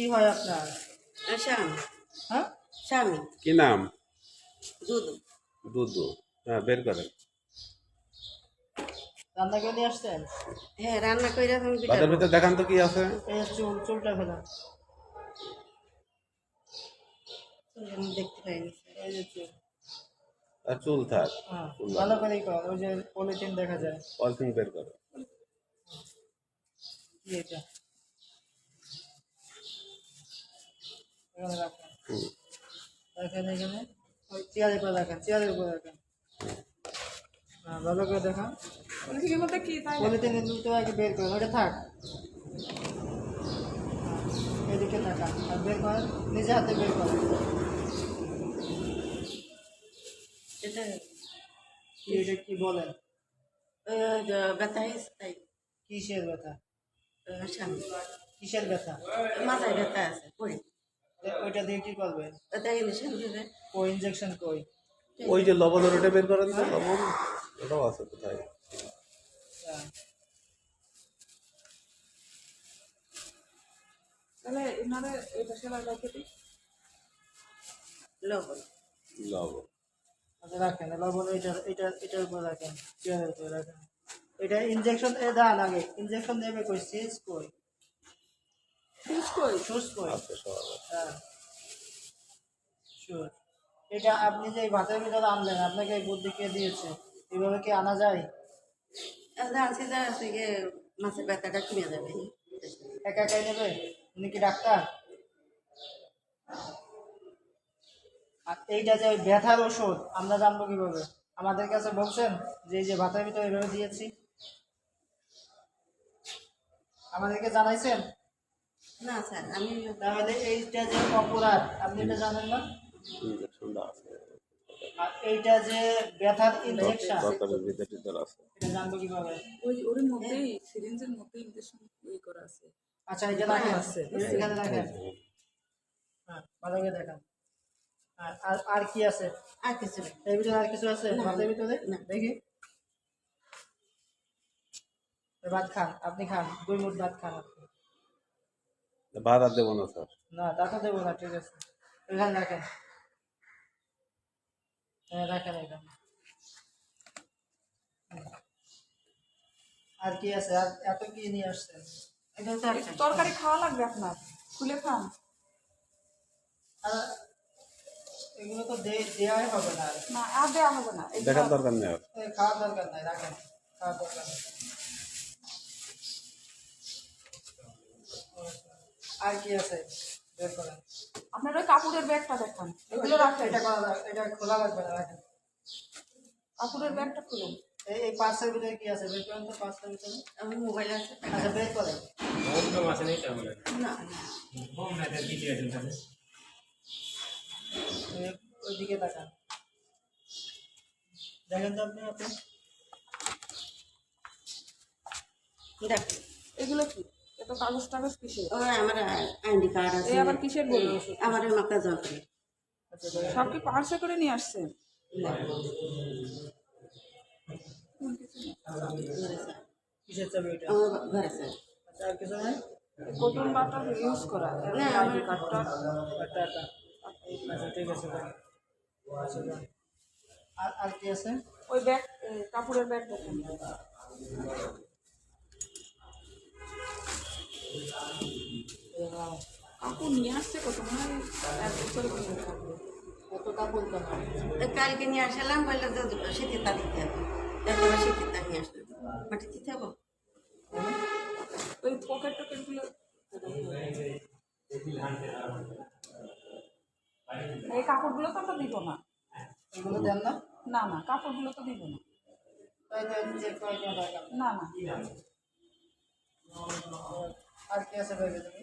কি হয় আপনার? স্বামী? হ্যাঁ? স্বামী। কি নাম? দুধ দুদু। হ্যাঁ বের করেন। রান্না করে আসছেন? হ্যাঁ রান্না করে আমি বাজার ভিতরে দেখান তো কি আছে? চুল চুলটা ফেলা। দেখতে পাইনি। এই যে চুল। আর চুল থাক। হ্যাঁ ভালো করেই কর ওই যে পলিথিন দেখা যায়। পলিথিন বের করো। কি এটা এখানে রাখেন রাখেন এখানে। ওই চেয়ারের উপর রাখেন চেয়ারের উপর রাখেন হ্যাঁ ভালো করে দেখান পলিথিনের মধ্যে কি তাই? পলিথিনের দুটো আগে বের করেন ওটা থাক। হ্যাঁ, এদিকে তাকান আর বের করেন নিজে হাতে বের করেন এটা কি এটা কি বলেন ব্যথা হয়েছে তাই। কিসের ব্যথা? কিসের ব্যথা? মাথায় ব্যথা আছে পড়ে। ওইটা দিয়ে কি করবে? ওটা ইঞ্জেকশন দিবে। কই ইঞ্জেকশন কই? ওই যে লবণের ওটা বের করেন তো লবণ? ওটাও আছে কোথায়। তাহলে এনারে এটা দিই। লবণ। লবণ। আচ্ছা রাখেন। লবণ এটা এটা এটার উপর রাখেন। চেয়ারের উপর রাখেন। এটা ইঞ্জেকশন এ দান আগে। ইঞ্জেকশন দেবে কই? সিজ কই? কই সুস কই। হ্যাঁ। Sure. এটা আপনি যে এই ভাতের ভিতরে আনলেন আপনাকে এই বুদ্ধি কে দিয়েছে? এভাবে কি আনা যায়? জানছি যে আছে গিয়ে মাছের ব্যথাটা কমে যাবে একা একাই নেবে? উনি কি ডাক্তার? আর এইটা যে ওই ব্যথার ওষুধ আমরা জানব কীভাবে? আমাদের কাছে বলছেন যে এই যে ভাতের ভিতরে এভাবে দিয়েছি। আমাদেরকে জানাইছেন? না স্যার আমি তাহলে এইটা যে অপরাধ আপনি এটা জানেন না? আর এইটা যে ব্যথার ইনজেকশন দরকারের ভিতরে ভিতরে আছে এটা জানব কীভাবে? ওই ওর মধ্যেই সিরিঞ্জের মধ্যেই ইনজেকশন করা আছে। আচ্ছা এই যে রাখেন এখানে রাখেন হ্যাঁ ভালো করে দেখান। আর আর- আর কি আছে? আর কিছু নেই। এর ভিতরে আর কিছু আছে। ভাতের ভিতরে? না। দেখি। ভাত খান আপনি খান। দুই মুঠ ভাত খান আপনি। আর দেবো না স্যার। না দাঁতা দেবো না ঠিক আছে। এখানে রাখেন। হ্যাঁ রাখেন এখানে। আর কি আছে? আর এত কি নিয়ে আসছেন? এটা তো একটু তরকারি খাওয়া লাগবে আপনার। খুলে খান। আর এগুলো তো দে- দেওয়াই হবে না আর। না আর দেওয়া হবে না। দেখার দরকার নেই খাওয়ার দরকার নাই রাখেন। খাওয়ার দরকার নেই। আর কি আছে? বের করেন। আপনার ওই কাপড়ের ব্যাগটা দেখান। এগুলো রাখেন। এটা করা এটা খোলা লাগবে না রাখেন। কাপড়ের ব্যাগটা খুলুন। এই এই পাঁচটার ভিতরে কি আছে? বের করেন তো পাঁচটার ভিতরে। আমার মোবাইল আছে। আচ্ছা বের করেন। না না। এই- ওইদিকে তাকান দেখেন তো আপনি আপনি। দেখ। এগুলো কি? এত কাগজ টাগজ কিসের ওই আমার আইডি কার্ড আছে। এই আবার কিসের বই? আমার মাথা যন্ত্রণা সব কি পার্সে করে নিয়ে আসছেন? আচ্ছা কটন বাটার ইউজ করা। আইডি কার্ডটা আচ্ছা ঠিক আছে। আর আর কি আছে? ওই ব্যাগ কাপড়ের ব্যাগ দেখেন। কাপড় নিয়ে আসছে কত? মনে হয় এক বছর থাকবে কাপড় কেন কালকে নিয়ে আসলাম বলল যে শীতের তারিখ দেবো দেখো শীতের তারিখ নিয়ে আসলাম মাটি দিতে হব ওই পকেট টকেটগুলো। এই কাপড়গুলো তো আমরা দিব না। এগুলো দেন না? না না কাপড়গুলো তো দিব না। তো না না। আর কি আছে ব্যাগে তুমি?